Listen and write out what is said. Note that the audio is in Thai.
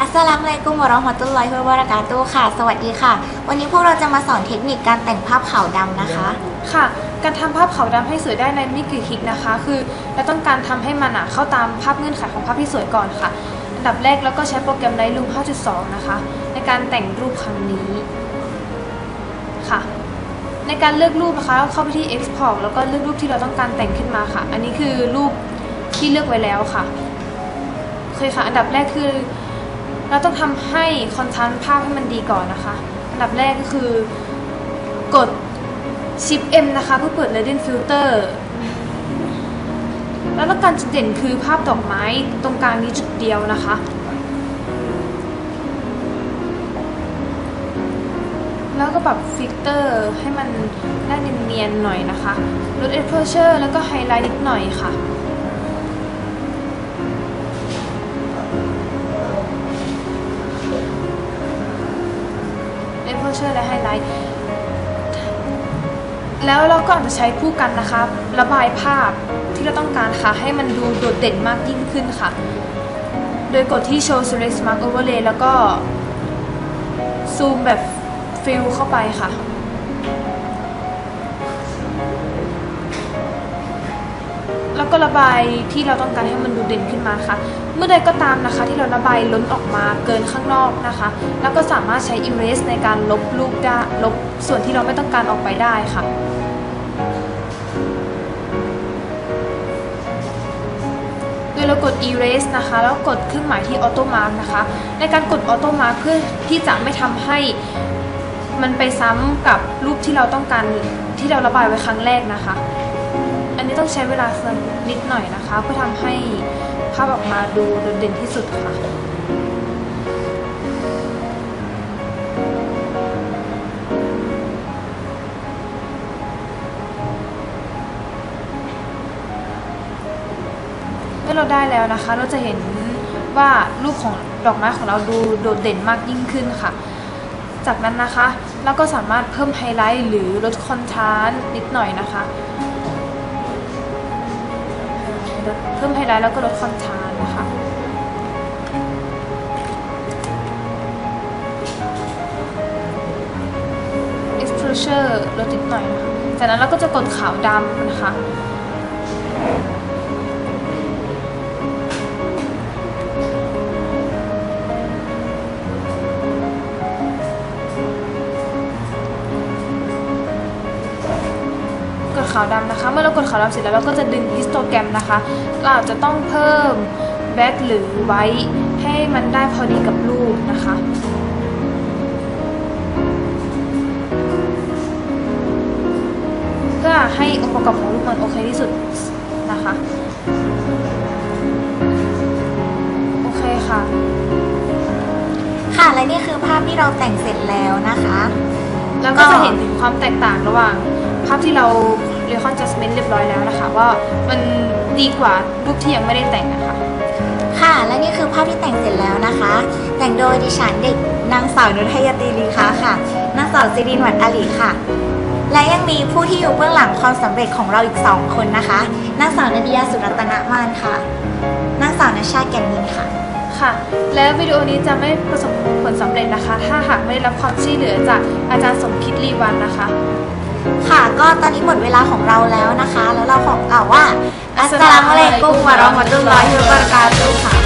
อัสลามอะลัยกุมวะเราะห์มะตุลลอฮิวะบะเราะกาตุฮ์ค่ะ สวัสดีค่ะ วันนี้พวกเราจะมาสอนเทคนิคการแต่งภาพขาวดำนะคะ ค่ะ การทำภาพขาวดำให้สวยได้ในไม่กี่คลิกนะคะ คือเราต้องการทำให้มันอะเข้าตามภาพเงื่อนไขของภาพที่สวยก่อนค่ะ อันดับแรกแล้วก็ใช้โปรแกรม Lightroom 5.2 นะคะ ในการแต่งรูปครั้งนี้ค่ะ ในการเลือกรูปนะคะเข้าไปที่ Export แล้วก็เลือกรูปที่เราต้องการแต่งขึ้นมาค่ะ อันนี้คือรูปที่เลือกไว้แล้วค่ะโอเคค่ะ อันดับแรกคือ เราต้องทำให้คอนทราสต์ภาพให้มันดีก่อนนะคะ อันดับแรกก็คือกด Shift M นะคะ เพื่อเปิด Radiant Filter แล้วการจุดเด่นคือภาพดอกไม้ตรงกลางนี้จุดเดียวนะคะแล้วก็ปรับฟิลเตอร์ให้มันได้เนียนๆหน่อยนะคะ ลด exposure แล้วก็ไฮไลท์นิดหน่อยค่ะ exposure และไฮไลท์ แล้วเราก็อาจจะใช้คู่กันนะคะ ระบายภาพที่เราต้องการค่ะ ให้มันดูโดดเด่นมากยิ่งขึ้นค่ะ โดยกดที่ show select mark overlay แล้วก็ซูมแบบฟิลเข้าไปค่ะ ก็ระบายที่เราต้องการให้มันดูเด่นขึ้นมาค่ะ เมื่อใดก็ตามนะคะ ที่เราระบายล้นออกมาเกินข้างนอกนะคะ แล้วก็สามารถใช้ erase ในการลบรูปได้ลบส่วนที่เราไม่ต้องการออกไปได้ค่ะโดยเรากด erase นะคะ แล้วกดเครื่องหมายที่ auto mark นะคะ ในการกด auto mark เพื่อที่จะไม่ทำให้มันไปซ้ำกับรูปที่เราต้องการที่เราระบายไว้ครั้งแรกนะคะ ต้องใช้เวลาสักนิดหน่อยนะคะ เพื่อทำให้ภาพออกมาดูโดดเด่นที่สุดค่ะเมื่อเราได้แล้วนะคะ เราจะเห็นว่ารูปของดอกไม้ของเราดูโดดเด่นมากยิ่งขึ้นค่ะ จากนั้นนะคะเราก็สามารถเพิ่มไฮไลท์หรือลดคอนทราสต์นิดหน่อยนะคะ เพิ่มไฮไลท์แล้วก็ลดคอนทราสต์นะคะอีสเพลเชอร์ลดนิดหน่อยนะคะจากนั้นเราก็จะกดขาวดำนะคะาวดำนะคะ เมื่อเรากดขาวดำเสร็จแล้วเราก็จะดึงฮิสโตแกรมนะคะ เราอาจจะต้องเพิ่มแบ็คหรือไว้ให้มันได้พอดีกับรูปนะคะเพื่อให้องค์ประกอบของรูปมันโอเคที่สุดนะคะโอเคค่ะ ค่ะและนี่คือภาพที่เราแต่งเสร็จแล้วนะคะ แล้วก็จะเห็นถึงความแตกต่างระหว่างภาพที่เรา เรียกคอนจัสเมนต์เรียบร้อยแล้วนะคะ ว่ามันดีกว่ารูปที่ยังไม่ได้แต่งนะคะ ค่ะ และนี่คือภาพที่แต่งเสร็จแล้วนะคะ แต่งโดยดิฉันเด็กนางสาวนุทยตีลีคะค่ะ นางสาวซิรินหวัดอาลีค่ะ และยังมีผู้ที่อยู่เบื้องหลังความสำเร็จของเราอีกสองคนนะคะ นางสาวนาดิยาสุรัตนมานค่ะ นางสาวนชาแก่นนินค่ะ ค่ะ แล้ววิดีโอนี้จะไม่ประสบผลสำเร็จนะคะ ถ้าหากไม่ได้รับความช่วยเหลือจากอาจารย์สมคิดลีวันนะคะ ค่ะก็ตอนนี้หมดเวลาของเราแล้วนะคะ แล้วเราขอกล่าวว่าอัสสลามุอะลัยกุมวะเราะห์มะตุลลอฮิวะบะเราะกาตุฮ์ค่ะ